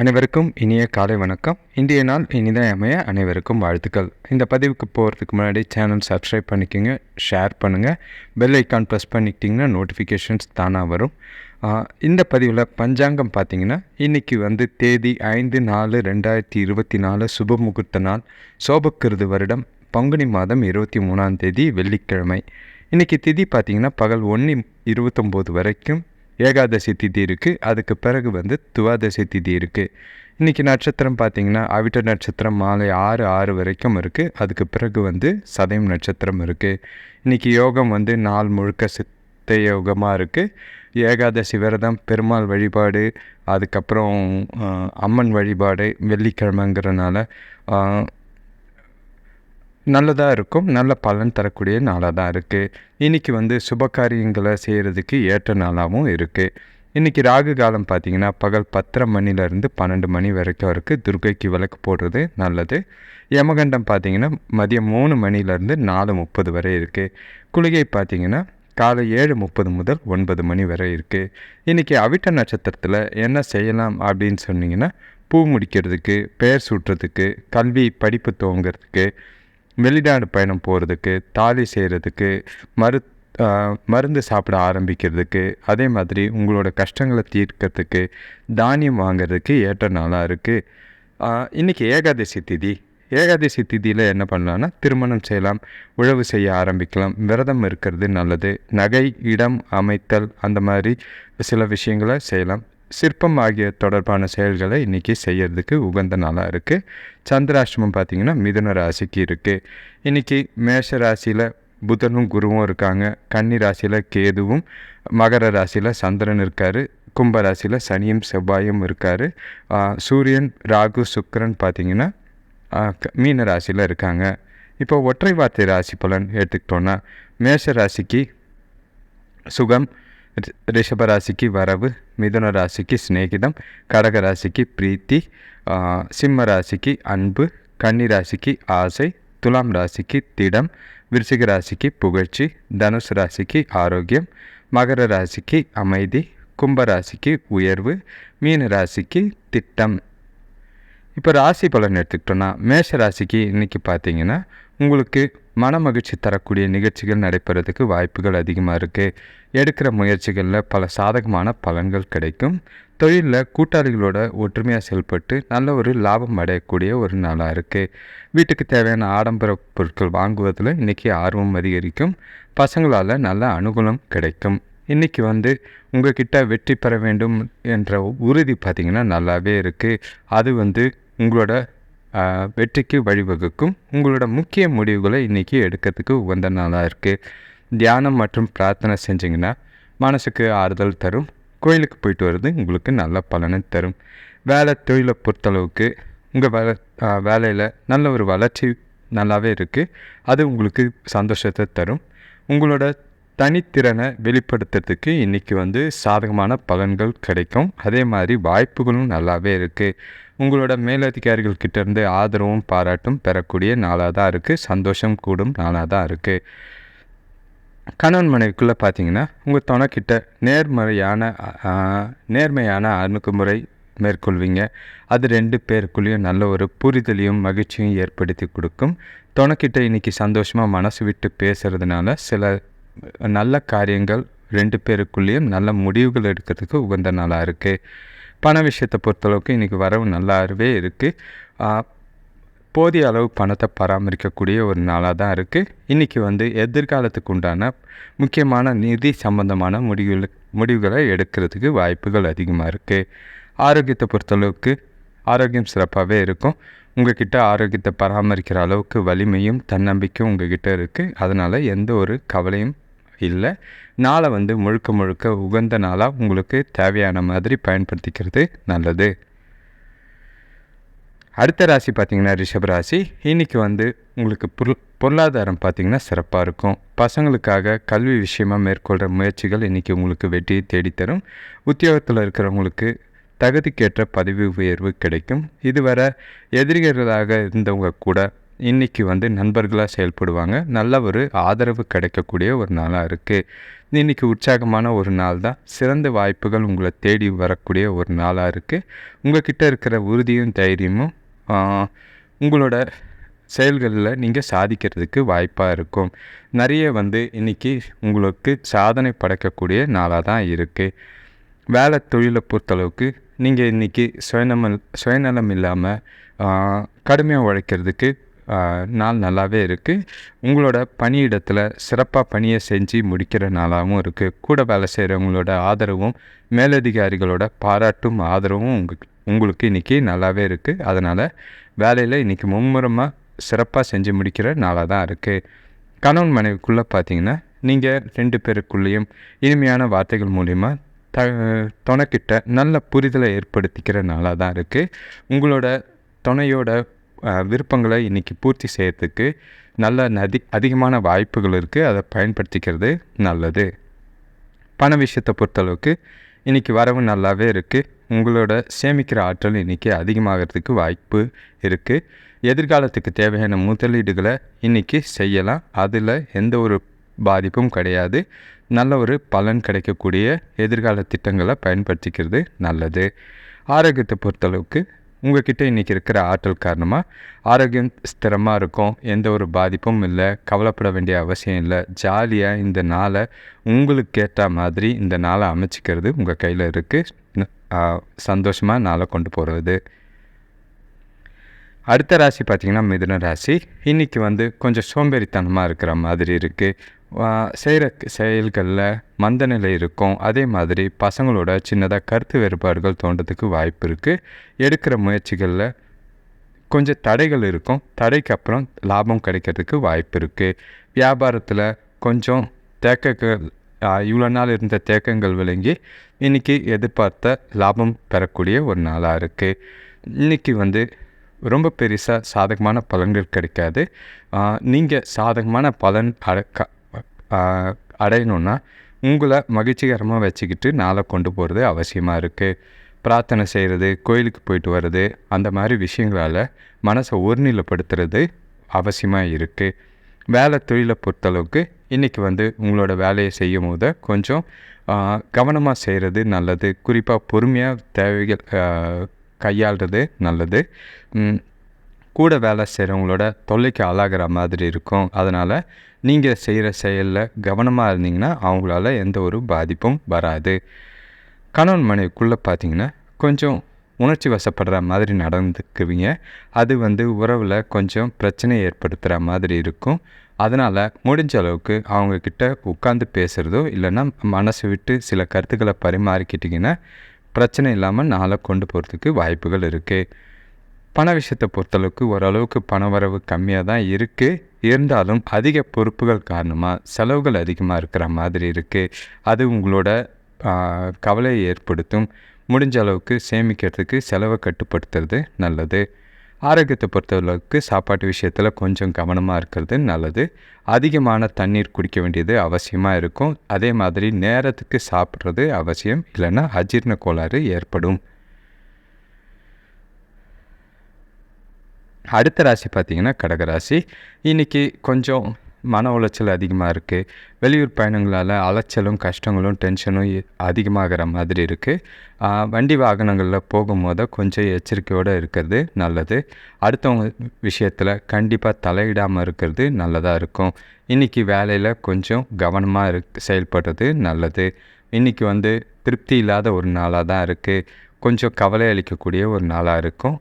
அனைவருக்கும் இனிய காலை வணக்கம். இந்திய நாள் இனிதான் அமைய அனைவருக்கும் வாழ்த்துக்கள். இந்த பதிவுக்கு போகிறதுக்கு முன்னாடி சேனல் சப்ஸ்கிரைப் பண்ணிக்கோங்க ஷேர் பண்ணுங்கள் பெல் ஐக்கான் ப்ரெஸ் பண்ணிக்கிட்டிங்கன்னா நோட்டிஃபிகேஷன்ஸ் தானாக வரும். இந்த பதிவில் பஞ்சாங்கம் பார்த்திங்கன்னா இன்றைக்கி வந்து தேதி ஐந்து நாலு ரெண்டாயிரத்தி இருபத்தி நாலு சுப முகூர்த்த நாள். சோபக்கிருது வருடம் பங்குனி மாதம் இருபத்தி மூணாம் தேதி வெள்ளிக்கிழமை. இன்றைக்கி திதி பார்த்தீங்கன்னா பகல் ஒன்று இருபத்தொம்போது வரைக்கும் ஏகாதசி திதி இருக்குது அதுக்கு பிறகு வந்து துவாதசி திதி இருக்குது இன்றைக்கி நட்சத்திரம் பார்த்திங்கன்னா அவிட்ட நட்சத்திரம் மாலை ஆறு ஆறு வரைக்கும் இருக்குது அதுக்கு பிறகு வந்து சதயம் நட்சத்திரம் இருக்குது இன்றைக்கி யோகம் வந்து நாள் முழுக்க சித்த யோகமாக இருக்குது ஏகாதசி விரதம் பெருமாள் வழிபாடு அதுக்கப்புறம் அம்மன் வழிபாடு வெள்ளிக்கிழமைங்கிறனால நல்லதாக இருக்கும் நல்ல பலன் தரக்கூடிய நாளாக தான் இருக்குது இன்றைக்கி வந்து சுப காரியங்களை செய்கிறதுக்கு ஏற்ற நாளாகவும் இருக்குது இன்றைக்கி ராகு காலம் பார்த்திங்கன்னா பகல் பத்தரை மணிலேருந்து பன்னெண்டு மணி வரைக்கும் இருக்குது துர்கைக்கு விளக்கு போடுறது நல்லது. யமகண்டம் பார்த்திங்கன்னா மதியம் மூணு மணிலேருந்து நாலு முப்பது வரை இருக்குது குளிகை பார்த்திங்கன்னா காலை ஏழு முப்பது முதல் ஒன்பது மணி வரை இருக்குது இன்றைக்கி அவிட்ட நட்சத்திரத்தில் என்ன செய்யலாம் அப்படின்னு சொன்னிங்கன்னா பூ முடிக்கிறதுக்கு பெயர் சூட்டுறதுக்கு கல்வி படிப்பு துவங்கிறதுக்கு வெளிநாடு பயணம் போகிறதுக்கு தாலி செய்கிறதுக்கு மரு மருந்து சாப்பிட ஆரம்பிக்கிறதுக்கு அதே மாதிரி உங்களோட கஷ்டங்களை தீர்க்கறதுக்கு தானியம் வாங்குறதுக்கு ஏற்ற நாளாக இருக்குது இன்றைக்கி ஏகாதசி திதி. ஏகாதசி திதியில் என்ன பண்ணலான்னா திருமணம் செய்யலாம் உழவு செய்ய ஆரம்பிக்கலாம் விரதம் இருக்கிறது நல்லது நகை இடம் அமைத்தல் அந்த மாதிரி சில விஷயங்களை செய்யலாம். சிற்பம் ஆகிய தொடர்பான செயல்களை இன்றைக்கி செய்கிறதுக்கு உகந்த நாளாக இருக்குது சந்திராஷ்டமம் பார்த்திங்கன்னா மிதுன ராசிக்கு இருக்குது இன்றைக்கி மேஷ ராசியில் புதனும் குருவும் இருக்காங்க. கன்னி ராசியில் கேதுவும் மகர ராசியில் சந்திரன் இருக்கார். கும்ப ராசியில் சனியும் செவ்வாயும் இருக்கார். சூரியன் ராகு சுக்கரன் பார்த்திங்கன்னா மீன ராசியில் இருக்காங்க. இப்போ ஒற்றை வார்த்தை ராசி பலன் எடுத்துக்கிட்டோன்னா மேஷ ராசிக்கு சுகம் ரி- ரிஷப ராசிக்கு வரவு மிதுன ராசிக்கு சிநேகிதம் கடக ராசிக்கு பிரீத்தி சிம்ம ராசிக்கு அன்பு கன்னி ராசிக்கு ஆசை துலாம் ராசிக்கு திடம் விருச்சிக ராசிக்கு புகழ்ச்சி தனுசு ராசிக்கு ஆரோக்கியம் மகர ராசிக்கு அமைதி கும்ப ராசிக்கு உயர்வு மீன ராசிக்கு திட்டம். இப்போ ராசி பலன் எடுத்துக்கிட்டோன்னா மேஷ ராசிக்கு இன்றைக்கி பார்த்தீங்கன்னா உங்களுக்கு மன மகிழ்ச்சி தரக்கூடிய நிகழ்ச்சிகள் நடைபெறதுக்கு வாய்ப்புகள் அதிகமாக இருக்குது எடுக்கிற முயற்சிகளில் பல சாதகமான பலன்கள் கிடைக்கும். தொழிலில் கூட்டாளிகளோட ஒற்றுமையாக செயல்பட்டு நல்ல ஒரு லாபம் அடையக்கூடிய ஒரு நாளாக இருக்குது வீட்டுக்கு தேவையான ஆடம்பர பொருட்கள் வாங்குவதில் இன்றைக்கி ஆர்வம் அதிகரிக்கும். பசங்களால் நல்ல அனுகூலம் கிடைக்கும். இன்றைக்கி வந்து உங்கள்கிட்ட வெற்றி பெற வேண்டும் என்ற உறுதி பார்த்திங்கன்னா நல்லாவே இருக்குது அது வந்து உங்களோட வெற்றிக்கு வழிவகுக்கும். உங்களோட முக்கிய முடிவுகளை இன்றைக்கி எடுக்கிறதுக்கு உகந்த நாளாக இருக்குது தியானம் மற்றும் பிரார்த்தனை செஞ்சிங்கன்னா மனசுக்கு ஆறுதல் தரும். கோயிலுக்கு போயிட்டு வர்றது உங்களுக்கு நல்ல பலனை தரும். வேலை தொழிலை பொறுத்தளவுக்கு உங்கள் வேலை வேலையில் நல்ல ஒரு வளர்ச்சி நல்லாவே இருக்குது அது உங்களுக்கு சந்தோஷத்தை தரும். உங்களோட தனித்திறனை வெளிப்படுத்துறதுக்கு இன்றைக்கி வந்து சாதகமான பலன்கள் கிடைக்கும். அதே மாதிரி வாய்ப்புகளும் நல்லாவே இருக்குது உங்களோட மேலதிகாரிகள் கிட்ட இருந்து ஆதரவும் பாராட்டும் பெறக்கூடிய நாளாக தான் இருக்குது சந்தோஷம் கூடும் நாளாக தான் இருக்குது கணவன் மனைவிக்குள்ளே பார்த்தீங்கன்னா உங்கள் துணைக்கிட்ட நேர்மறையான நேர்மையான அணுகுமுறை மேற்கொள்வீங்க. அது ரெண்டு பேருக்குள்ளேயும் நல்ல ஒரு புரிதலையும் மகிழ்ச்சியும் ஏற்படுத்தி கொடுக்கும். துணைக்கிட்ட இன்றைக்கி சந்தோஷமாக மனசு விட்டு பேசுகிறதுனால சில நல்ல காரியங்கள் ரெண்டு பேருக்குள்ளேயும் நல்ல முடிவுகள் எடுக்கிறதுக்கு உகந்த நாளாக இருக்குது பண விஷயத்தை பொறுத்தளவுக்கு இன்றைக்கி வரவு நல்லாவே இருக்குது போதிய அளவு பணத்தை பராமரிக்கக்கூடிய ஒரு நாளாக தான் இருக்குது இன்றைக்கி வந்து எதிர்காலத்துக்கு உண்டான முக்கியமான நிதி சம்பந்தமான முடிவுகள் முடிவுகளை எடுக்கிறதுக்கு வாய்ப்புகள் அதிகமாக இருக்குது ஆரோக்கியத்தை பொறுத்தளவுக்கு ஆரோக்கியம் சிறப்பாகவே இருக்கும். உங்ககிட்ட ஆரோக்கியத்தை பராமரிக்கிற அளவுக்கு வலிமையும் தன்னம்பிக்கையும் உங்ககிட்ட இருக்குது அதனால் எந்த ஒரு கவலையும் இல்லை. நாளை வந்து முழுக்க முழுக்க உகந்த நாளாக உங்களுக்கு தேவையான மாதிரி பயன்படுத்திக்கிறது நல்லது. அடுத்த ராசி பார்த்தீங்கன்னா ரிஷப ராசி. இன்றைக்கி வந்து உங்களுக்கு பொருள் பொருளாதாரம் பார்த்தீங்கன்னா சிறப்பாக இருக்கும். பசங்களுக்காக கல்வி விஷயமாக மேற்கொள்கிற முயற்சிகள் இன்றைக்கி உங்களுக்கு வெற்றியை தேடித்தரும். உத்தியோகத்தில் இருக்கிறவங்களுக்கு தகுதிக்கேற்ற பதவி உயர்வு கிடைக்கும். இதுவரை எதிரிகளாக இருந்தவங்க கூட இன்றைக்கி வந்து நண்பர்களாக செயல்படுவாங்க. நல்ல ஒரு ஆதரவு கிடைக்கக்கூடிய ஒரு நாளாக இருக்குது இன்றைக்கி உற்சாகமான ஒரு நாள் தான். சிறந்த வாய்ப்புகள் உங்களை தேடி வரக்கூடிய ஒரு நாளாக இருக்குது உங்கள்கிட்ட இருக்கிற உறுதியும் தைரியமும் உங்களோட செயல்களில் நீங்கள் சாதிக்கிறதுக்கு வாய்ப்பாக இருக்கும். நிறைய வந்து இன்றைக்கி உங்களுக்கு சாதனை படைக்கக்கூடிய நாளாக தான் இருக்குது வேலை தொழிலை பொறுத்தளவுக்கு நீங்கள் இன்றைக்கி சுயநலம் சுயநலம் இல்லாமல் கடுமையாக உழைக்கிறதுக்கு நாள் நல்லாவே இருக்குது உங்களோட பணியிடத்தில் சிறப்பாக பணியை செஞ்சு முடிக்கிற நாளாகவும் இருக்குது கூட வேலை செய்கிறவங்களோட ஆதரவும் மேலதிகாரிகளோட பாராட்டும் ஆதரவும் உங்களுக்கு உங்களுக்கு இன்றைக்கி நல்லாவே இருக்குது அதனால் வேலையில் இன்றைக்கி மும்முரமாக சிறப்பாக செஞ்சு முடிக்கிற நாளாக தான் இருக்குது கணவன் மனைவிக்குள்ளே பார்த்தீங்கன்னா நீங்கள் ரெண்டு பேருக்குள்ளேயும் இனிமையான வார்த்தைகள் மூலிமா த துணைக்கிட்ட நல்ல புரிதலை ஏற்படுத்திக்கிற நாளாக தான் இருக்குது உங்களோட துணையோட விருப்பங்களை இன்றைக்கி பூர்த்தி செய்யறதுக்கு நல்ல நதி அதிகமான வாய்ப்புகள் இருக்குது அதை பயன்படுத்திக்கிறது நல்லது. பண விஷயத்தை பொறுத்தளவுக்கு இன்றைக்கி வரவு நல்லாவே இருக்குது உங்களோட சேமிக்கிற ஆற்றல் இன்றைக்கி அதிகமாகிறதுக்கு வாய்ப்பு இருக்குது எதிர்காலத்துக்கு தேவையான முதலீடுகளை இன்றைக்கி செய்யலாம். அதில் எந்த ஒரு பாதிப்பும் கிடையாது. நல்ல ஒரு பலன் கிடைக்கக்கூடிய எதிர்கால திட்டங்களை பயன்படுத்திக்கிறது நல்லது. ஆரோக்கியத்தை பொறுத்தளவுக்கு உங்ககிட்ட இன்றைக்கி இருக்கிற ஆற்றல் காரணமாக ஆரோக்கியம் ஸ்திரமாக இருக்கும் எந்த ஒரு பாதிப்பும் இல்லை கவலைப்பட வேண்டிய அவசியம் இல்லை ஜாலியாக இந்த நாளை உங்களுக்கு ஏற்ற மாதிரி இந்த நாளை அமைச்சிக்கிறது உங்கள் கையில் இருக்குது சந்தோஷமாக நாளை கொண்டு போகிறது அடுத்த ராசி பார்த்திங்கன்னா மிதுன ராசி. இன்றைக்கி வந்து கொஞ்சம் சோம்பேறித்தனமாக இருக்கிற மாதிரி இருக்குது செய்கிற செயல்களில் மந்தநிலை இருக்கும். அதே மாதிரி பசங்களோட சின்னதாக கருத்து வேறுபாடுகள் தோன்றதுக்கு வாய்ப்பு இருக்குது எடுக்கிற முயற்சிகளில் கொஞ்சம் தடைகள் இருக்கும். தடைக்கு அப்புறம் லாபம் கிடைக்கிறதுக்கு வாய்ப்பு இருக்குது வியாபாரத்தில் கொஞ்சம் தேக்கங்கள் இவ்வளோ நாள் இருந்த தேக்கங்கள் விளங்கி இன்றைக்கி எதிர்பார்த்த லாபம் பெறக்கூடிய ஒரு நாளாக இருக்குது இன்றைக்கி வந்து ரொம்ப பெருசாக சாதகமான பலன்கள் கிடைக்காது. நீங்கள் சாதகமான பலன் அட அடையணுன்னா உங்களை மகிழ்ச்சிகரமாக வச்சுக்கிட்டு நாளை கொண்டு போகிறது அவசியமாக இருக்குது பிரார்த்தனை செய்கிறது கோயிலுக்கு போயிட்டு வர்றது அந்த மாதிரி விஷயங்களால் மனசை ஒருநிலைப்படுத்துறது அவசியமாக இருக்குது வேலை தொழிலை பொறுத்தளவுக்கு இன்றைக்கி வந்து உங்களோட வேலையை செய்யும் போது கொஞ்சம் கவனமாக செய்கிறது நல்லது. குறிப்பாக பொறுமையாக தேவைகள் கையாளுறது நல்லது. கூட வேலை செய்கிறவங்களோட தொல்லைக்கு ஆளாகிற மாதிரி இருக்கும். அதனால் நீங்கள் செய்கிற செயலில் கவனமாக இருந்தீங்கன்னா அவங்களால எந்த ஒரு பாதிப்பும் வராது. கணவன் மனைவிக்குள்ளே பார்த்தீங்கன்னா கொஞ்சம் உணர்ச்சி வசப்படுற மாதிரி நடந்துக்குவீங்க. அது வந்து உறவில் கொஞ்சம் பிரச்சனை ஏற்படுத்துகிற மாதிரி இருக்கும். அதனால் முடிஞ்ச அளவுக்கு அவங்கக்கிட்ட உட்காந்து பேசுகிறதோ இல்லைன்னா மனசு விட்டு சில கருத்துக்களை பரிமாறிக்கிட்டிங்கன்னா பிரச்சனை இல்லாமல் நாளை கொண்டு போகிறதுக்கு வாய்ப்புகள் இருக்குது பண விஷயத்தை பொறுத்தளவுக்கு ஓரளவுக்கு பண வரவு கம்மியாக தான் இருக்குது இருந்தாலும் அதிக பொறுப்புகள் காரணமாக செலவுகள் அதிகமாக இருக்கிற மாதிரி இருக்குது அது உங்களோட கவலையை ஏற்படுத்தும். முடிஞ்ச அளவுக்கு சேமிக்கிறதுக்கு செலவை கட்டுப்படுத்துறது நல்லது. ஆரோக்கியத்தை பொறுத்தளவுக்கு சாப்பாட்டு விஷயத்தில் கொஞ்சம் கவனமாக இருக்கிறது நல்லது. அதிகமான தண்ணீர் குடிக்க வேண்டியது அவசியமாக இருக்கும். அதே மாதிரி நேரத்துக்கு சாப்பிட்றது அவசியம். இல்லைன்னா அஜீர்ண கோளாறு ஏற்படும். அடுத்த ராசி பார்த்தீங்கன்னா கடகராசி இன்றைக்கி கொஞ்சம் மன உளைச்சல் அதிகமாக இருக்குது வெளியூர் பயணங்களால் அலைச்சலும் கஷ்டங்களும் டென்ஷனும் அதிகமாகிற மாதிரி இருக்குது வண்டி வாகனங்களில் போகும்போது கொஞ்சம் எச்சரிக்கையோடு இருக்கிறது நல்லது. அடுத்தவங்க விஷயத்தில் கண்டிப்பாக தலையிடாமல் இருக்கிறது நல்லதாக இருக்கும். இன்றைக்கி வேலையில் கொஞ்சம் கவனமாக இருக் செயல்படுறது நல்லது. இன்றைக்கி வந்து திருப்தி இல்லாத ஒரு நாளாக தான் இருக்குது கொஞ்சம் கவலை அளிக்கக்கூடிய ஒரு நாளாக இருக்கும்.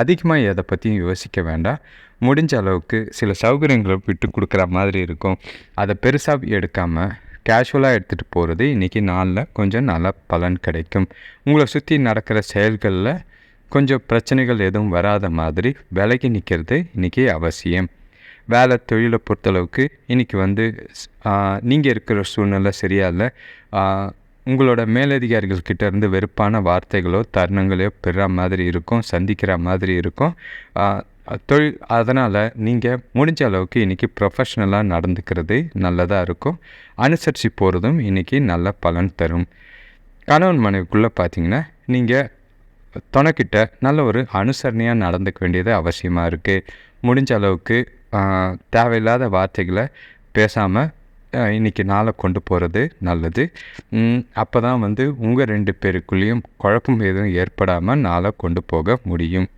அதிகமாக எதை பற்றியும் யோசிக்க வேண்டாம். முடிஞ்ச அளவுக்கு சில சௌகரியங்களை விட்டு கொடுக்குற மாதிரி இருக்கும். அதை பெருசாக எடுக்காமல் கேஷுவலாக எடுத்துகிட்டு போகிறது இன்றைக்கி நாளில் கொஞ்சம் நல்ல பலன் கிடைக்கும். உங்களை சுற்றி நடக்கிற செயல்களில் கொஞ்சம் பிரச்சனைகள் எதுவும் வராத மாதிரி விலகி நிற்கிறது இன்றைக்கி அவசியம். வேலை தொழிலை பொறுத்தளவுக்கு இன்றைக்கி வந்து நீங்கள் இருக்கிற சூழ்நிலை சரியாக இல்லை. உங்களோட மேலதிகாரிகள் கிட்டேருந்து வெறுப்பான வார்த்தைகளோ தருணங்களோ பெற மாதிரி இருக்கும் சந்திக்கிற மாதிரி இருக்கும். தொழில் அதனால் நீங்கள் முடிஞ்ச அளவுக்கு இன்றைக்கி ப்ரொஃபஷ்னலாக நடந்துக்கிறது நல்லதாக இருக்கும். அனுசரித்து போகிறதும் இன்றைக்கி நல்ல பலன் தரும். கணவன் மனைவிக்குள்ளே பார்த்தீங்கன்னா நீங்கள் துணைக்கிட்ட நல்ல ஒரு அனுசரணையாக நடந்துக்க வேண்டியது அவசியமாக இருக்குது முடிஞ்ச அளவுக்கு தேவையில்லாத வார்த்தைகளை பேசாமல் இன்றைக்கி நாளை கொண்டு போகிறது நல்லது. அப்போ தான் வந்து உங்கள் ரெண்டு பேருக்குள்ளேயும் குழப்பம் எதுவும் ஏற்படாமல் நாளை கொண்டு போக முடியும்.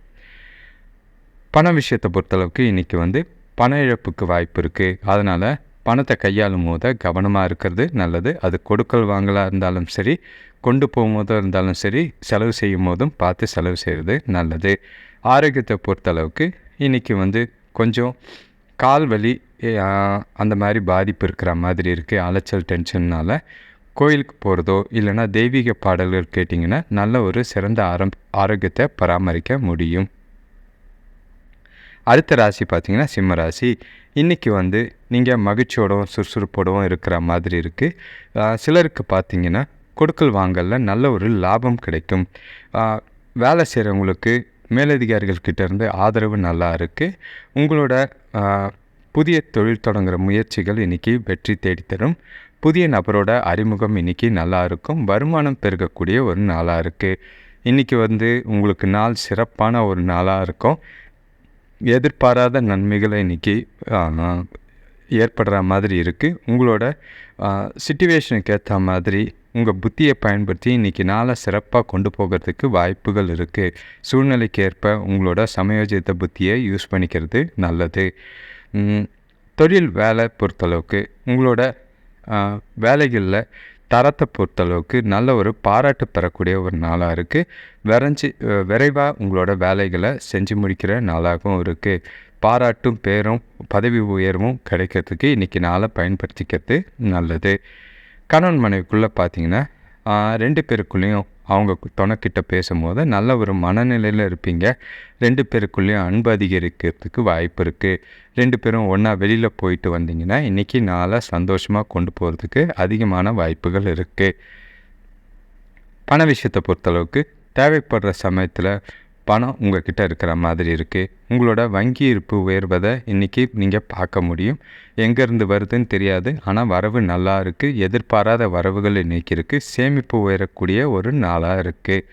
பண விஷயத்தை பொறுத்தளவுக்கு இன்றைக்கி வந்து பண இழப்புக்கு வாய்ப்பு இருக்குது அதனால் பணத்தை கையாளும் போது கவனமாக இருக்கிறது நல்லது. அது கொடுக்கல் வாங்கலாக இருந்தாலும் சரி கொண்டு போகும்போதும் இருந்தாலும் சரி செலவு செய்யும் போதும் பார்த்து செலவு செய்கிறது நல்லது. ஆரோக்கியத்தை பொறுத்தளவுக்கு இன்றைக்கி வந்து கொஞ்சம் கால் வலி அந்த மாதிரி பாதிப்பு இருக்கிற மாதிரி இருக்குது அலைச்சல் டென்ஷன்னால் கோயிலுக்கு போகிறதோ இல்லைனா தெய்வீக பாடல்கள் கேட்டிங்கன்னா நல்ல ஒரு சிறந்த ஆரம் ஆரோக்கியத்தை பராமரிக்க முடியும். அடுத்த ராசி பார்த்திங்கன்னா சிம்ம ராசி. இன்றைக்கி வந்து நீங்கள் மகிழ்ச்சியோடவும் சுறுசுறுப்போடவும் இருக்கிற மாதிரி இருக்குது சிலருக்கு பார்த்திங்கன்னா கொடுக்கல் வாங்கலில் நல்ல ஒரு லாபம் கிடைக்கும். வேலை செய்கிறவங்களுக்கு மேலதிகாரிகள் கிட்டேருந்து ஆதரவு நல்லா இருக்குது உங்களோட புதிய தொழில் தொடங்குகிற முயற்சிகள் இன்றைக்கி வெற்றி தேடித்தரும். புதிய நபரோட அறிமுகம் இன்றைக்கி நல்லா இருக்கும். வருமானம் பெருகக்கூடிய ஒரு நாளாக இருக்குது இன்றைக்கி வந்து உங்களுக்கு நாள் சிறப்பான ஒரு நாளாக இருக்கும். எதிர்பாராத நன்மைகளை இன்றைக்கி ஏற்படுற மாதிரி இருக்குது உங்களோட சுச்சுவேஷனுக்கு ஏற்ற மாதிரி உங்கள் புத்தியை பயன்படுத்தி இன்றைக்கி நாளை சிறப்பாக கொண்டு போகிறதுக்கு வாய்ப்புகள் இருக்குது சூழ்நிலைக்கு ஏற்ப உங்களோட சமயோஜித்த புத்தியை யூஸ் பண்ணிக்கிறது நல்லது. தொழில் வேலை பொறுத்தளவுக்கு உங்களோட வேலைகளில் தரத்தை பொறுத்தளவுக்கு நல்ல ஒரு பாராட்டு பெறக்கூடிய ஒரு நாளாக இருக்குது விரைஞ்சி விரைவாக உங்களோட வேலைகளை செஞ்சு முடிக்கிற நாளாகவும் இருக்குது பாராட்டும் பேரும் பதவி உயர்வும் கிடைக்கிறதுக்கு இன்றைக்கி நாளை பயன்படுத்திக்கிறது நல்லது. கணவன் மனைவிக்குள்ளே பார்த்தீங்கன்னா ரெண்டு பேருக்குள்ளேயும் அவங்க துணைக்கிட்ட பேசும்போது நல்ல ஒரு மனநிலையில் இருப்பீங்க. ரெண்டு பேருக்குள்ளேயும் அன்பு அதிகரிக்கிறதுக்கு வாய்ப்பு இருக்குது ரெண்டு பேரும் ஒன்றா வெளியில் போயிட்டு வந்தீங்கன்னா இன்றைக்கி நாளை சந்தோஷமாக கொண்டு போகிறதுக்கு அதிகமான வாய்ப்புகள் இருக்குது பண விஷயத்தை பொறுத்தளவுக்கு தேவைப்படுற சமயத்தில் பணம் உங்ககிட்ட இருக்கிற மாதிரி இருக்குது உங்களோட வங்கி இருப்பு உயர்வதை இன்றைக்கி நீங்கள் பார்க்க முடியும். எங்கேருந்து வருதுன்னு தெரியாது. ஆனால் வரவு நல்லா இருக்குது எதிர்பாராத வரவுகள் இன்றைக்கி இருக்குது சேமிப்பு உயரக்கூடிய ஒரு நாளாக இருக்குது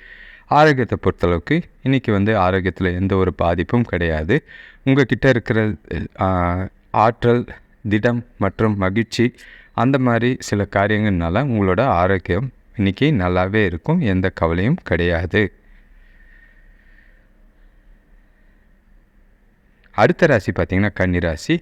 ஆரோக்கியத்தை பொறுத்தளவுக்கு இன்றைக்கி வந்து ஆரோக்கியத்தில் எந்த ஒரு பாதிப்பும் கிடையாது. உங்கள் கிட்டே இருக்கிற ஆற்றல் திடம் மற்றும் மகிழ்ச்சி அந்த மாதிரி சில காரியங்கள்னால உங்களோட ஆரோக்கியம் இன்றைக்கி நல்லாவே இருக்கும். எந்த கவலையும் கிடையாது. அடுத்த ராசி பார்த்திங்கன்னா கன்னிராசி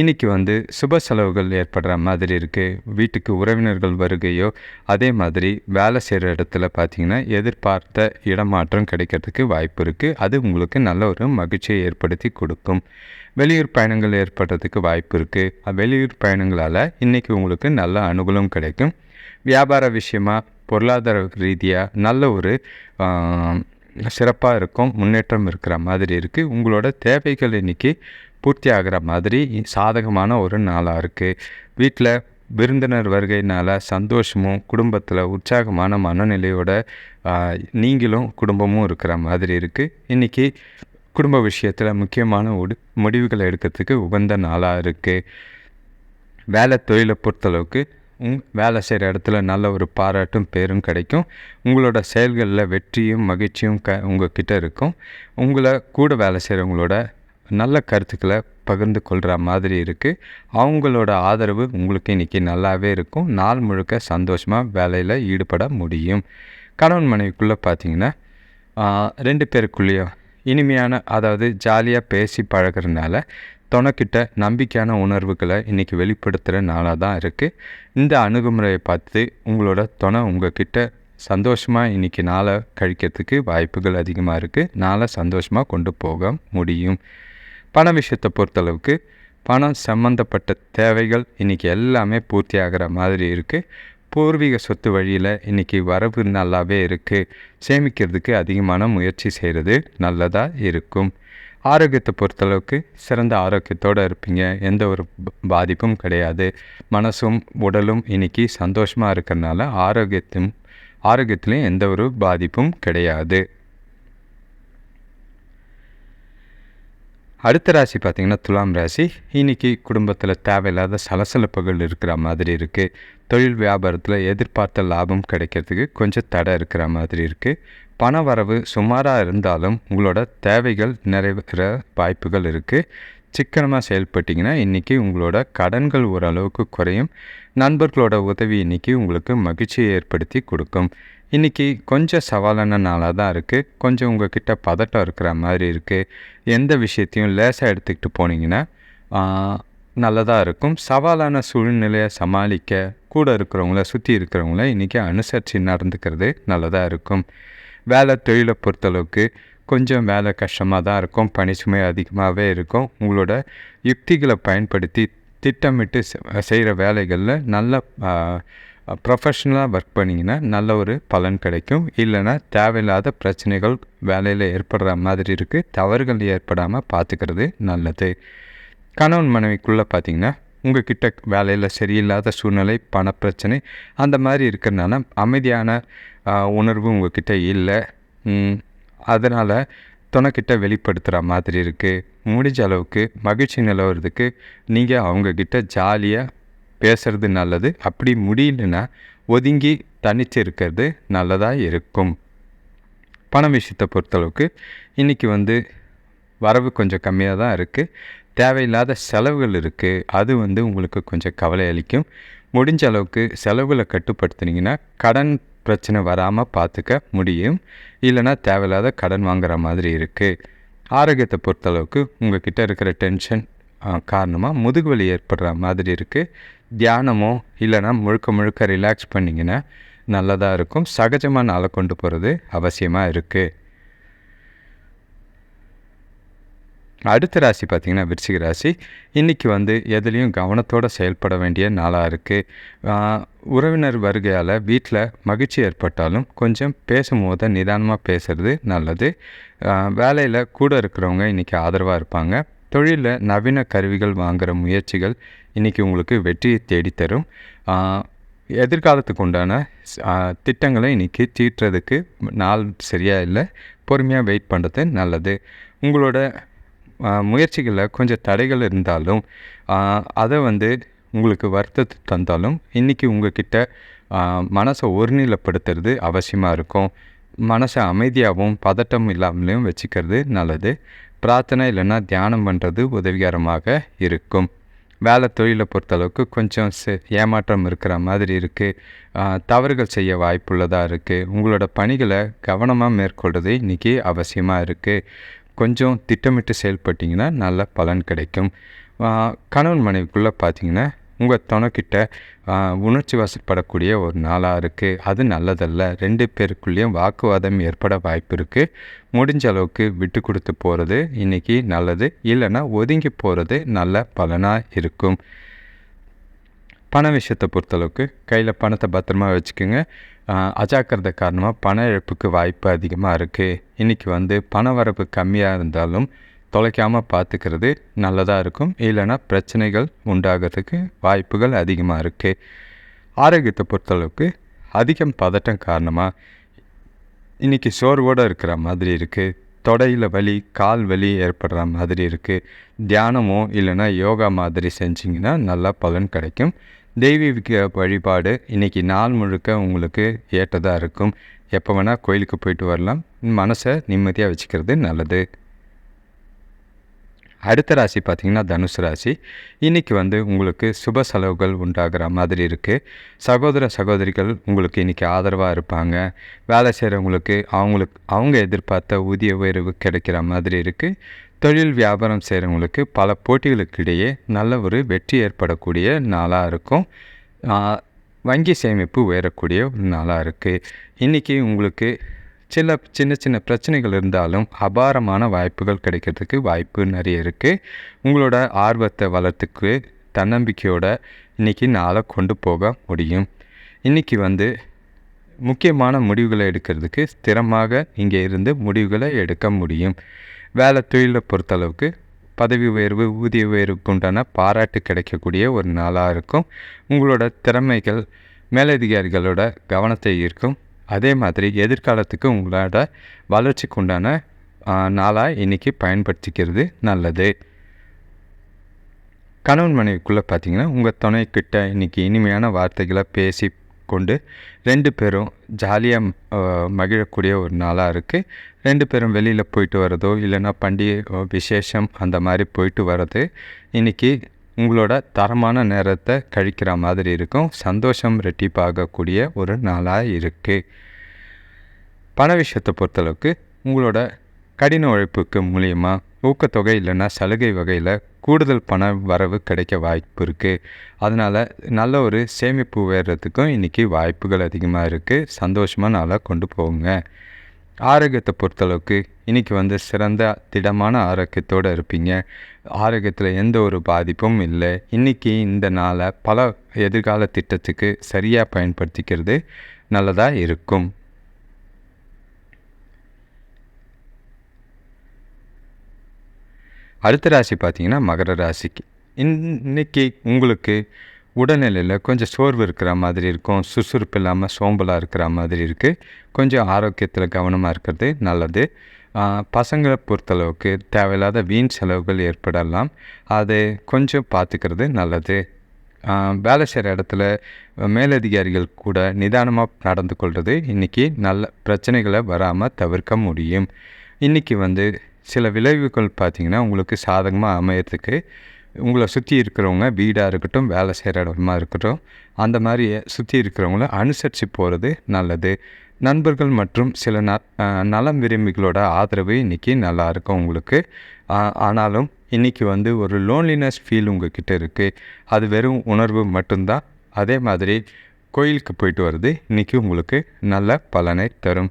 இன்றைக்கி வந்து சுப செலவுகள் ஏற்படுற மாதிரி இருக்குது வீட்டுக்கு உறவினர்கள் வருகையோ அதே மாதிரி வேலை செய்கிற இடத்துல பார்த்திங்கன்னா எதிர்பார்த்த இடமாற்றம் கிடைக்கிறதுக்கு வாய்ப்பு இருக்குது அது உங்களுக்கு நல்ல ஒரு மகிழ்ச்சியை ஏற்படுத்தி கொடுக்கும். வெளியூர் பயணங்கள் ஏற்படுறதுக்கு வாய்ப்பு இருக்குது வெளியூர் பயணங்களால் இன்றைக்கி உங்களுக்கு நல்ல அனுகூலம் கிடைக்கும். வியாபார விஷயமாக பொருளாதார ரீதியாக நல்ல ஒரு சிறப்பாக இருக்கும் முன்னேற்றம் இருக்கிற மாதிரி இருக்குது உங்களோட தேவைகள் இன்றைக்கி பூர்த்தி ஆகிற மாதிரி சாதகமான ஒரு நாளாக இருக்குது வீட்டில் விருந்தினர் வருகையினால் சந்தோஷமும் குடும்பத்தில் உற்சாகமான மனநிலையோட நீங்களும் குடும்பமும் இருக்கிற மாதிரி இருக்குது இன்றைக்கி குடும்ப விஷயத்தில் முக்கியமான உடு முடிவுகளை எடுக்கிறதுக்கு உகந்த நாளாக இருக்குது வேலை தொழிலை பொறுத்தளவுக்கு வேலை செய்கிற இடத்துல நல்ல ஒரு பாராட்டும் பேரும் கிடைக்கும். உங்களோட செயல்களில் வெற்றியும் மகிழ்ச்சியும் க உங்கள் கிட்டே இருக்கும். உங்களை கூட வேலை செய்கிறவங்களோட நல்ல கருத்துக்களை பகிர்ந்து கொள்கிற மாதிரி இருக்குது அவங்களோட ஆதரவு உங்களுக்கு இன்றைக்கி நல்லாவே இருக்கும். நாள் முழுக்க சந்தோஷமாக வேலையில் ஈடுபட முடியும். கணவன் மனைவிக்குள்ளே பார்த்தீங்கன்னா ரெண்டு பேருக்குள்ளேயும் இனிமையான அதாவது ஜாலியாக பேசி பழகிறதுனால துணைக்கிட்ட நம்பிக்கையான உணர்வுகளை இன்றைக்கி வெளிப்படுத்துகிற நாளாக தான் இருக்குது இந்த அணுகுமுறையை பார்த்து உங்களோட துணை உங்ககிட்ட சந்தோஷமாக இன்றைக்கி நாளை கழிக்கிறதுக்கு வாய்ப்புகள் அதிகமாக இருக்குது நாளை சந்தோஷமாக கொண்டு போக முடியும். பண விஷயத்தை பொறுத்தளவுக்கு பணம் சம்மந்தப்பட்ட தேவைகள் இன்றைக்கி எல்லாமே பூர்த்தி ஆகிற மாதிரி இருக்குது பூர்வீக சொத்து வழியில் இன்றைக்கி வரவு நல்லாவே இருக்குது சேமிக்கிறதுக்கு அதிகமான முயற்சி செய்கிறது நல்லதாக இருக்கும். ஆரோக்கியத்தை பொறுத்தளவுக்கு சிறந்த ஆரோக்கியத்தோடு இருப்பீங்க. எந்த ஒரு பாதிப்பும் கிடையாது. மனசும் உடலும் இன்றைக்கி சந்தோஷமாக இருக்கிறனால ஆரோக்கியத்தும் ஆரோக்கியத்துலேயும் எந்த ஒரு பாதிப்பும் கிடையாது. அடுத்த ராசி பார்த்திங்கன்னா துலாம் ராசி. இன்றைக்கி குடும்பத்தில் தேவையில்லாத சலசலப்புகள் இருக்கிற மாதிரி இருக்குது தொழில் வியாபாரத்தில் எதிர்பார்த்த லாபம் கிடைக்கிறதுக்கு கொஞ்சம் தடை இருக்கிற மாதிரி இருக்குது பண வரவு சுமாராக இருந்தாலும் உங்களோட தேவைகள் நிறைவேற வாய்ப்புகள் இருக்குது சிக்கனமாக செயல்பட்டிங்கன்னா இன்றைக்கி உங்களோட கடன்கள் ஓரளவுக்கு குறையும். நண்பர்களோட உதவி இன்றைக்கி உங்களுக்கு மகிழ்ச்சியை ஏற்படுத்தி கொடுக்கும். இன்றைக்கி கொஞ்சம் சவாலான நாளாக தான் இருக்குது கொஞ்சம் உங்கள்கிட்ட பதட்டம் இருக்கிற மாதிரி இருக்குது எந்த விஷயத்தையும் லேசாக எடுத்துக்கிட்டு போனீங்கன்னா நல்லதாக இருக்கும். சவாலான சூழ்நிலையை சமாளிக்க கூட இருக்கிறவங்கள சுற்றி இருக்கிறவங்கள இன்றைக்கி அனுசரித்து நடந்துக்கிறது நல்லதாக இருக்கும். வேலை தொழிலை பொறுத்தளவுக்கு கொஞ்சம் வேலை கஷ்டமாக தான் இருக்கும். பணி சுமை அதிகமாகவே இருக்கும். உங்களோட யுக்திகளை பயன்படுத்தி திட்டமிட்டு செய்கிற வேலைகளில் நல்ல ப்ரொஃபஷ்னலாக ஒர்க் பண்ணிங்கன்னா நல்ல ஒரு பலன் கிடைக்கும். இல்லைன்னா தேவையில்லாத பிரச்சனைகள் வேலையில் ஏற்படுற மாதிரி இருக்குது தவறுகள் ஏற்படாமல் பார்த்துக்கிறது நல்லது. கணவன் மனைவிக்குள்ளே பார்த்திங்கன்னா உங்கள்கிட்ட வேலையில் சரியில்லாத சூழ்நிலை பணப்பிரச்சனை அந்த மாதிரி இருக்கிறனால அமைதியான உணர்வு உங்ககிட்ட இல்லை. அதனால் துணைக்கிட்ட வெளிப்படுத்துகிற மாதிரி இருக்குது முடிஞ்ச அளவுக்கு மகிழ்ச்சி நிலவுறதுக்கு நீங்கள் அவங்கக்கிட்ட ஜாலியாக பேசுகிறது நல்லது. அப்படி முடியலன்னா ஒதுங்கி தனித்து இருக்கிறது நல்லதாக இருக்கும். பண விஷயத்தை பொறுத்தளவுக்கு இன்றைக்கி வந்து வரவு கொஞ்சம் கம்மியாக தான் இருக்குது தேவையில்லாத செலவுகள் இருக்குது அது வந்து உங்களுக்கு கொஞ்சம் கவலை அளிக்கும். முடிஞ்ச அளவுக்கு செலவுகளை கட்டுப்படுத்துனீங்கன்னா கடன் பிரச்சனை வராமல் பார்த்துக்க முடியும். இல்லைனா தேவையில்லாத கடன் வாங்குகிற மாதிரி இருக்குது ஆரோக்கியத்தை பொறுத்தளவுக்கு உங்கள்கிட்ட இருக்கிற டென்ஷன் காரணமாக முதுகு வலி ஏற்படுற மாதிரி இருக்குது தியானமோ இல்லைனா முழுக்க முழுக்க ரிலாக்ஸ் பண்ணிங்கன்னா நல்லதாக இருக்கும். சகஜமாக நாளை கொண்டு போகிறது அவசியமாக இருக்குது அடுத்த ராசி பார்த்திங்கன்னா விருச்சிக ராசி. இன்றைக்கி வந்து எதுலேயும் கவனத்தோடு செயல்பட வேண்டிய நாளாக இருக்குது உறவினர் வருகையால் வீட்டில் மகிழ்ச்சி ஏற்பட்டாலும் கொஞ்சம் பேசும்போது நிதானமாக பேசுகிறது நல்லது. வேலையில் கூட இருக்கிறவங்க இன்றைக்கி ஆதரவாக இருப்பாங்க. தொழிலில் நவீன கருவிகள் வாங்குகிற முயற்சிகள் இன்றைக்கி உங்களுக்கு வெற்றியை தேடித்தரும் எதிர்காலத்துக்கு உண்டான திட்டங்களை இன்றைக்கி தீட்டுறதுக்கு நாள் சரியாக இல்லை. பொறுமையாக வெயிட் பண்ணுறது நல்லது. உங்களோட முயற்சிகளில் கொஞ்சம் தடைகள் இருந்தாலும் அதை வந்து உங்களுக்கு வருத்தத்தை தந்தாலும் இன்றைக்கி உங்கள்கிட்ட மனசை ஒருநிலைப்படுத்துறது அவசியமாக இருக்கும். மனசை அமைதியாகவும் பதட்டம் இல்லாமலையும் வச்சுக்கிறது நல்லது. பிரார்த்தனை இல்லைன்னா தியானம் பண்ணுறது உதவிகரமாக இருக்கும். வேலை தொழிலை பொறுத்தளவுக்கு கொஞ்சம் ஏமாற்றம் இருக்கிற மாதிரி இருக்குது தவறுகள் செய்ய வாய்ப்புள்ளதாக இருக்குது உங்களோட பணிகளை கவனமாக மேற்கொள்வது இன்றைக்கி அவசியமாக இருக்குது கொஞ்சம் திட்டமிட்டு செயல்பட்டிங்கன்னா நல்ல பலன் கிடைக்கும். கணவன் மனைவிக்குள்ளே பார்த்தீங்கன்னா உங்கள் துணைக்கிட்ட உணர்ச்சி வசப்படக்கூடிய ஒரு நாளாக இருக்குது அது நல்லதல்ல. ரெண்டு பேருக்குள்ளேயும் வாக்குவாதம் ஏற்பட வாய்ப்பு இருக்குது முடிஞ்ச அளவுக்கு விட்டு கொடுத்து போகிறது இன்றைக்கி நல்லது. இல்லைன்னா ஒதுங்கி போகிறது நல்ல பலனாக இருக்கும். பண விஷயத்தை பொறுத்தளவுக்கு கையில் பணத்தை பத்திரமா வச்சுக்கோங்க. அஜாக்கிரதை காரணமாக பண இழப்புக்கு வாய்ப்பு அதிகமாக இருக்குது இன்றைக்கி வந்து பண வரப்பு கம்மியாக இருந்தாலும் தொலைக்காமல் பார்த்துக்கிறது நல்லதாக இருக்கும். இல்லைன்னா பிரச்சனைகள் உண்டாகிறதுக்கு வாய்ப்புகள் அதிகமாக இருக்குது ஆரோக்கியத்தை பொறுத்தளவுக்கு அதிகம் பதட்டம் காரணமாக இன்றைக்கி சோர்வோடு இருக்கிற மாதிரி இருக்குது தொடையில் வலி கால் வலி ஏற்படுற மாதிரி இருக்குது தியானமோ இல்லைன்னா யோகா மாதிரி செஞ்சிங்கன்னா நல்லா பலன் கிடைக்கும். தெய்வீக வழிபாடு இன்றைக்கி நாள் முழுக்க உங்களுக்கு ஏற்றதாக இருக்கும். எப்போ வேணால் கோயிலுக்கு போயிட்டு வரலாம். மனசை நிம்மதியாக வச்சுக்கிறது நல்லது. அடுத்த ராசி பார்த்திங்கன்னா தனுசு ராசி. இன்றைக்கி வந்து உங்களுக்கு சுப செலவுகள் உண்டாகிற மாதிரி இருக்குது சகோதர சகோதரிகள் உங்களுக்கு இன்றைக்கி ஆதரவாக இருப்பாங்க. வேலை செய்கிறவங்களுக்கு அவங்களுக்கு அவங்க எதிர்பார்த்த ஊதிய உயர்வு கிடைக்கிற மாதிரி இருக்குது தொழில் வியாபாரம் செய்கிறவங்களுக்கு பல போட்டிகளுக்கு இடையே நல்ல ஒரு வெற்றி ஏற்படக்கூடிய நாளாக இருக்கும். வங்கி சேமிப்பு உயரக்கூடிய ஒரு நாளாக இருக்குது இன்றைக்கி உங்களுக்கு சில சின்ன சின்ன பிரச்சனைகள் இருந்தாலும் அபாரமான வாய்ப்புகள் கிடைக்கிறதுக்கு வாய்ப்பு நிறைய இருக்குது உங்களோட ஆர்வத்தை வளர்த்துக்கு தன்னம்பிக்கையோட இன்றைக்கி நாளை கொண்டு போக முடியும். இன்றைக்கி வந்து முக்கியமான முடிவுகளை எடுக்கிறதுக்கு ஸ்திரமாக இங்கே இருந்து முடிவுகளை எடுக்க முடியும். வேலை தொழிலை பொறுத்தளவுக்கு பதவி உயர்வு ஊதிய உயர்வுக்கு உண்டான பாராட்டு கிடைக்கக்கூடிய ஒரு நாளாக இருக்கும். உங்களோட திறமைகள் மேலதிகாரிகளோட கவனத்தை ஈர்க்கும். அதே மாதிரி எதிர்காலத்துக்கு உங்களோட வளர்ச்சிக்கு உண்டான நாளாக இன்றைக்கி பயன்படுத்திக்கிறது நல்லது. கணவன் மனைவிக்குள்ளே பார்த்தீங்கன்னா உங்கள் துணைக்கிட்ட இன்றைக்கி இனிமையான வார்த்தைகளை பேசி கொண்டு ரெண்டு பேரும் ஜாலியாக மகிழக்கூடிய ஒரு நாளாக இருக்குது ரெண்டு பேரும் வெளியில் போயிட்டு வரதோ இல்லைன்னா பண்டிகை விசேஷம் அந்த மாதிரி போயிட்டு வர்றது இன்றைக்கி உங்களோட தரமான நேரத்தை கழிக்கிற மாதிரி இருக்கும். சந்தோஷம் ரெட்டிப்பாகக்கூடிய ஒரு நாளாக இருக்குது பண விஷயத்தை பொறுத்தளவுக்கு உங்களோட கடின உழைப்புக்கு மூலியமாக ஊக்கத்தொகை இல்லைன்னா சலுகை வகையில் கூடுதல் பண வரவு கிடைக்க வாய்ப்பு இருக்குது அதனால் நல்ல ஒரு சேமிப்பு உயர்றதுக்கும் இன்றைக்கி வாய்ப்புகள் அதிகமாக இருக்குது சந்தோஷமாக நாளாக கொண்டு போங்க. ஆரோக்கியத்தை பொறுத்தளவுக்கு இன்றைக்கி வந்து சிறந்த திடமான ஆரோக்கியத்தோடு இருப்பீங்க. ஆரோக்கியத்தில் எந்த ஒரு பாதிப்பும் இல்லை. இன்றைக்கி இந்த நாளை பல எதிர்கால திட்டத்துக்கு சரியாக பயன்படுத்திக்கிறது நல்லதாக இருக்கும். அடுத்த ராசி பார்த்தீங்கன்னா மகர ராசிக்கு. இன்னைக்கு உங்களுக்கு உடல்நிலையில் கொஞ்சம் சோர்வு இருக்கிற மாதிரி இருக்கும் சுறுசுறுப்பு இல்லாமல் சோம்பலாக இருக்கிற மாதிரி இருக்குது கொஞ்சம் ஆரோக்கியத்தில் கவனமாக இருக்கிறது நல்லது. பசங்களை பொறுத்தளவுக்கு தேவையில்லாத வீண் செலவுகள் ஏற்படலாம். அதை கொஞ்சம் பார்த்துக்கிறது நல்லது. வேலை செய்கிற இடத்துல மேலதிகாரிகள் கூட நிதானமாக நடந்து கொள்வது இன்றைக்கி நல்ல பிரச்சனைகளை வராமல் தவிர்க்க முடியும். இன்றைக்கி வந்து சில விளைவுகள் பார்த்திங்கன்னா உங்களுக்கு சாதகமாக அமையறதுக்கு உங்களை சுற்றி இருக்கிறவங்க வீடாக இருக்கட்டும் வேலை செய்கிற இடமா இருக்கட்டும் அந்த மாதிரி சுற்றி இருக்கிறவங்கள அனுசரித்து போகிறது நல்லது. நண்பர்கள் மற்றும் சில ந நலம் விரும்பிகளோட ஆதரவு இன்றைக்கி நல்லா இருக்கும் உங்களுக்கு. ஆனாலும் இன்றைக்கி வந்து ஒரு லோன்லினஸ் ஃபீல் உங்ககிட்ட இருக்குது அது வெறும் உணர்வு மட்டும்தான். அதே மாதிரி கோயிலுக்கு போயிட்டு வர்றது இன்றைக்கி உங்களுக்கு நல்ல பலனை தரும்.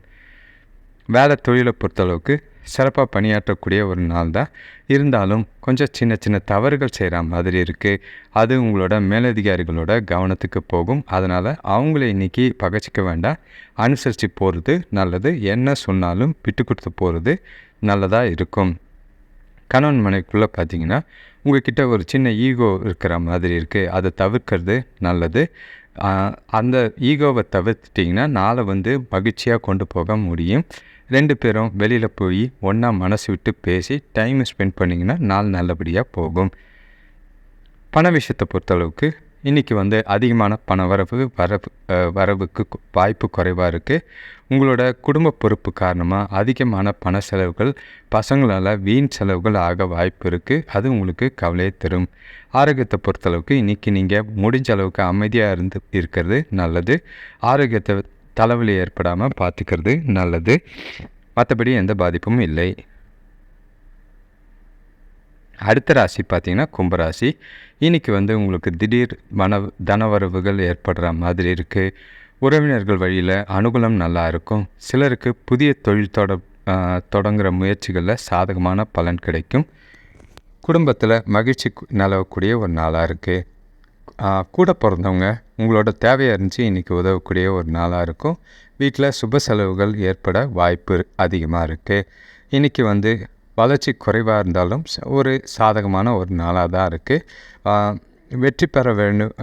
வேலை தொழிலை பொறுத்தளவுக்கு சிறப்பாக பணியாற்றக்கூடிய ஒரு நாள் தான். இருந்தாலும் கொஞ்சம் சின்ன சின்ன தவறுகள் செய்கிற மாதிரி இருக்குது அது உங்களோட மேலதிகாரிகளோட கவனத்துக்கு போகும். அதனால் அவங்கள இன்றைக்கி பகச்சிக்க வேண்டாம். அனுசரித்து போகிறது நல்லது. என்ன சொன்னாலும் விட்டு கொடுத்து போகிறது நல்லதாக இருக்கும். கணவன் மனைவிக்குள்ளே பார்த்தீங்கன்னா உங்ககிட்ட ஒரு சின்ன ஈகோ இருக்கிற மாதிரி இருக்குது அதை தவிர்க்கிறது நல்லது. அந்த ஈகோவை தவிர்த்துட்டிங்கன்னா நாளை வந்து மகிழ்ச்சியாக கொண்டு போக முடியும். ரெண்டு பேரும் வெளியில் போய் ஒன்றா மனசு விட்டு பேசி டைம் ஸ்பெண்ட் பண்ணிங்கன்னா நாள் நல்லபடியாக போகும். பண விஷயத்தை பொறுத்தளவுக்கு இன்றைக்கி வந்து அதிகமான பண வரவு வரவு வரவுக்கு வாய்ப்பு குறைவாக இருக்குது உங்களோட குடும்ப பொறுப்பு காரணமாக அதிகமான பண செலவுகள் பசங்களால் வீண் செலவுகள் ஆக வாய்ப்பு இருக்குது அது உங்களுக்கு கவலையை தரும். ஆரோக்கியத்தை பொறுத்தளவுக்கு இன்றைக்கி நீங்கள் முடிஞ்ச அளவுக்கு அமைதியாக இருந்து இருக்கிறது நல்லது. ஆரோக்கியத்தை தலைவலி ஏற்படாமல் பார்த்துக்கிறது நல்லது. மற்றபடி எந்த பாதிப்பும் இல்லை. அடுத்த ராசி பார்த்தீங்கன்னா கும்பராசி. இன்னைக்கு வந்து உங்களுக்கு திடீர் மன தனவரவுகள் ஏற்படுற மாதிரி இருக்குது உறவினர்கள் வழியில் அனுகூலம் நல்லா இருக்கும். சிலருக்கு புதிய தொழில் தொட தொடங்குகிற முயற்சிகளில் சாதகமான பலன் கிடைக்கும். குடும்பத்தில் மகிழ்ச்சி நிலவக்கூடிய ஒரு நாளாக இருக்குது கூட பிறந்தவங்க உங்களோட தேவையாக இருந்துச்சு இன்றைக்கி உதவக்கூடிய ஒரு நாளாக இருக்கும். வீட்டில் சுப செலவுகள் ஏற்பட வாய்ப்பு அதிகமாக இருக்குது இன்றைக்கி வந்து வளர்ச்சி குறைவாக இருந்தாலும் ஒரு சாதகமான ஒரு நாளாக தான் இருக்குது வெற்றி பெற வேண்டும்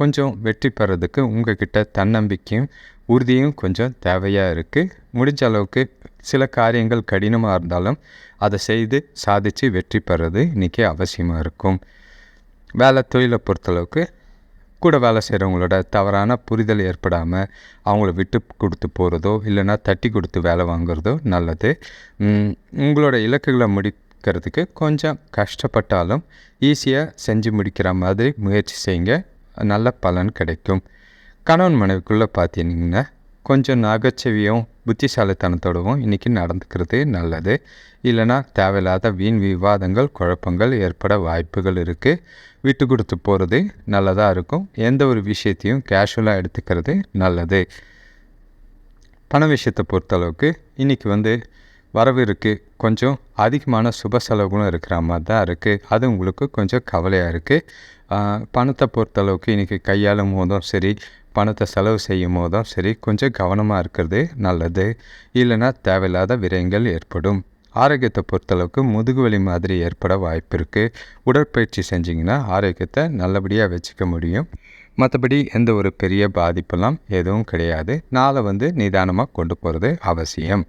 கொஞ்சம் வெற்றி பெறதுக்கு உங்கள்கிட்ட தன்னம்பிக்கையும் உறுதியும் கொஞ்சம் தேவையாக இருக்குது முடிஞ்ச அளவுக்கு சில காரியங்கள் கடினமாக இருந்தாலும் அதை செய்து சாதித்து வெற்றி பெறது இன்றைக்கி அவசியமாக இருக்கும். வேலை தொழிலை பொறுத்தளவுக்கு கூட வேலை செய்கிறவங்களோட தவறான புரிதல் ஏற்படாமல் அவங்கள விட்டு கொடுத்து போகிறதோ இல்லைன்னா தட்டி கொடுத்து வேலை வாங்குறதோ நல்லது. உங்களோட இலக்குகளை முடிக்கிறதுக்கு கொஞ்சம் கஷ்டப்பட்டாலும் ஈஸியாக செஞ்சு முடிக்கிற மாதிரி முயற்சி செய்யுங்க. நல்ல பலன் கிடைக்கும். கணவன் மனைவிக்குள்ளே பார்த்தீங்கன்னா கொஞ்சம் நகைச்சுவையும் புத்திசாலித்தனத்தோடவும் இன்றைக்கி நடந்துக்கிறது நல்லது. இல்லைன்னா தேவையில்லாத வீண் விவாதங்கள் குழப்பங்கள் ஏற்பட வாய்ப்புகள் இருக்குது விட்டு கொடுத்து போகிறது நல்லதாக இருக்கும். எந்த ஒரு விஷயத்தையும் கேஷுவலாக எடுத்துக்கிறது நல்லது. பண விஷயத்தை பொறுத்தளவுக்கு இன்றைக்கி வந்து வரவு இருக்குது கொஞ்சம் அதிகமான சுப செலவுகளும் இருக்கிற மாதிரி தான் இருக்குது அது உங்களுக்கு கொஞ்சம் கவலையாக இருக்குது பணத்தை பொறுத்தளவுக்கு இன்றைக்கி கையாளும் போதும் சரி பணத்தை செலவு செய்யும் போதும் சரி கொஞ்சம் கவனமாக இருக்கிறது நல்லது. இல்லைன்னா தேவையில்லாத விரயங்கள் ஏற்படும். ஆரோக்கியத்தை பொறுத்தளவுக்கு முதுகுவலி மாதிரி ஏற்பட வாய்ப்பு இருக்குது உடற்பயிற்சி செஞ்சிங்கன்னா ஆரோக்கியத்தை நல்லபடியாக வச்சுக்க முடியும். மற்றபடி எந்த ஒரு பெரிய பாதிப்பெல்லாம் எதுவும் கிடையாது. நாளை வந்து நிதானமாக கொண்டு போகிறது அவசியம்.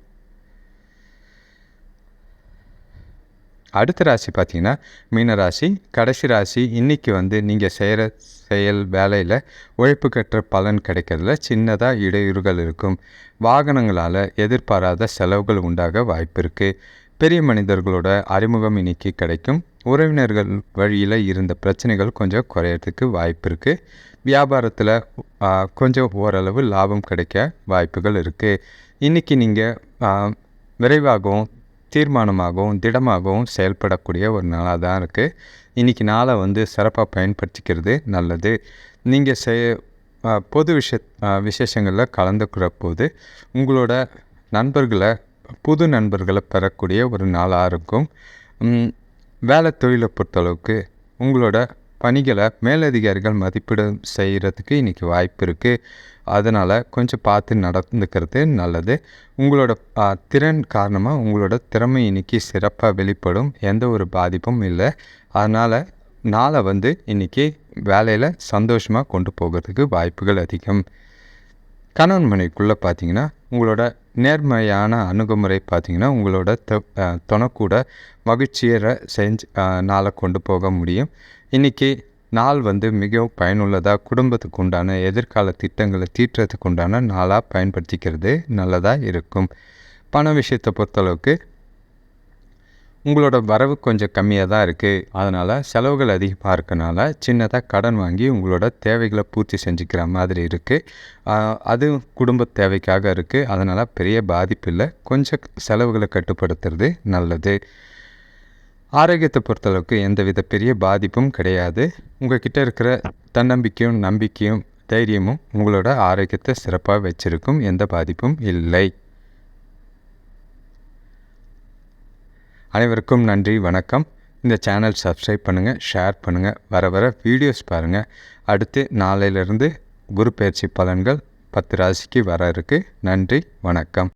அடுத்த ராசி பார்த்தீங்கன்னா மீன ராசி கடைசி ராசி இன்றைக்கி வந்து நீங்கள் செய்கிற செயல் வேலையில் உழைப்பு கற்ற பலன் கிடைக்கிறதுல சின்னதாக இடையூறுகள் இருக்கும். வாகனங்களால் எதிர்பாராத செலவுகள் உண்டாக வாய்ப்பு இருக்குது பெரிய மனிதர்களோட அறிமுகம் இன்னைக்கு கிடைக்கும். உறவினர்கள் வழியில் இருந்த பிரச்சனைகள் கொஞ்சம் குறையறதுக்கு வாய்ப்பு இருக்குது வியாபாரத்தில் கொஞ்சம் ஓரளவு லாபம் கிடைக்க வாய்ப்புகள் இருக்குது இன்றைக்கி நீங்கள் விரைவாகவும் தீர்மானமாகவும் திடமாகவும் செயல்படக்கூடிய ஒரு நாளாக தான் இருக்குது இன்றைக்கி நாளை வந்து சிறப்பாக பயன்படுத்திக்கிறது நல்லது. நீங்கள் செய் பொது விஷய விசேஷங்களில் கலந்துக்கிற போது உங்களோட நண்பர்களை புது நண்பர்களை பெறக்கூடிய ஒரு நாளாக இருக்கும். வேலை தொழிலை பொறுத்தளவுக்கு உங்களோட பணிகளை மேலதிகாரிகள் மதிப்பீடு செய்கிறதுக்கு இன்றைக்கி வாய்ப்பு இருக்குது அதனால் கொஞ்சம் பார்த்து நடந்துக்கிறது நல்லது. உங்களோட திறன் காரணமாக உங்களோட திறமை இன்றைக்கி சிறப்பாக வெளிப்படும். எந்த ஒரு பாதிப்பும் இல்லை. அதனால் நாளை வந்து இன்றைக்கி வேலையில் சந்தோஷமாக கொண்டு போகிறதுக்கு வாய்ப்புகள் அதிகம். கணவன் மனைக்குள்ளே பார்த்தீங்கன்னா உங்களோட நேர்மையான அணுகுமுறை பார்த்திங்கன்னா உங்களோட துணக்கூட மகிழ்ச்சியரை செஞ்சு நாளை கொண்டு போக முடியும். இன்றைக்கி நாள் வந்து மிகவும் பயனுள்ளதாக குடும்பத்துக்கு உண்டான எதிர்கால திட்டங்களை தீட்டுறதுக்கு உண்டான நாளாக பயன்படுத்திக்கிறது. நல்லதாக இருக்கும். பண விஷயத்தை பொறுத்தளவுக்கு உங்களோட வரவு கொஞ்சம் கம்மியாக தான் இருக்குது அதனால் செலவுகள் அதிகமாக இருக்கனால சின்னதாக கடன் வாங்கி உங்களோட தேவைகளை பூர்த்தி செஞ்சுக்கிற மாதிரி இருக்குது அது குடும்ப தேவைக்காக இருக்குது அதனால் பெரிய பாதிப்பு இல்லை. கொஞ்சம் செலவுகளை கட்டுப்படுத்துறது நல்லது. ஆரோக்கியத்தை பொறுத்தளவுக்கு எந்தவித பெரிய பாதிப்பும் கிடையாது. உங்கள் கிட்டே இருக்கிற தன்னம்பிக்கையும் நம்பிக்கையும் தைரியமும் உங்களோட ஆரோக்கியத்தை சிறப்பாக வச்சுருக்கும். எந்த பாதிப்பும் இல்லை. அனைவருக்கும் நன்றி வணக்கம். இந்த சேனல் சப்ஸ்கிரைப் பண்ணுங்கள் ஷேர் பண்ணுங்கள் வர வர வீடியோஸ் பாருங்கள் அடுத்து நாளையிலிருந்து குரு பயிற்சி பலன்கள் பத்து ராசிக்கு வர இருக்குது நன்றி வணக்கம்.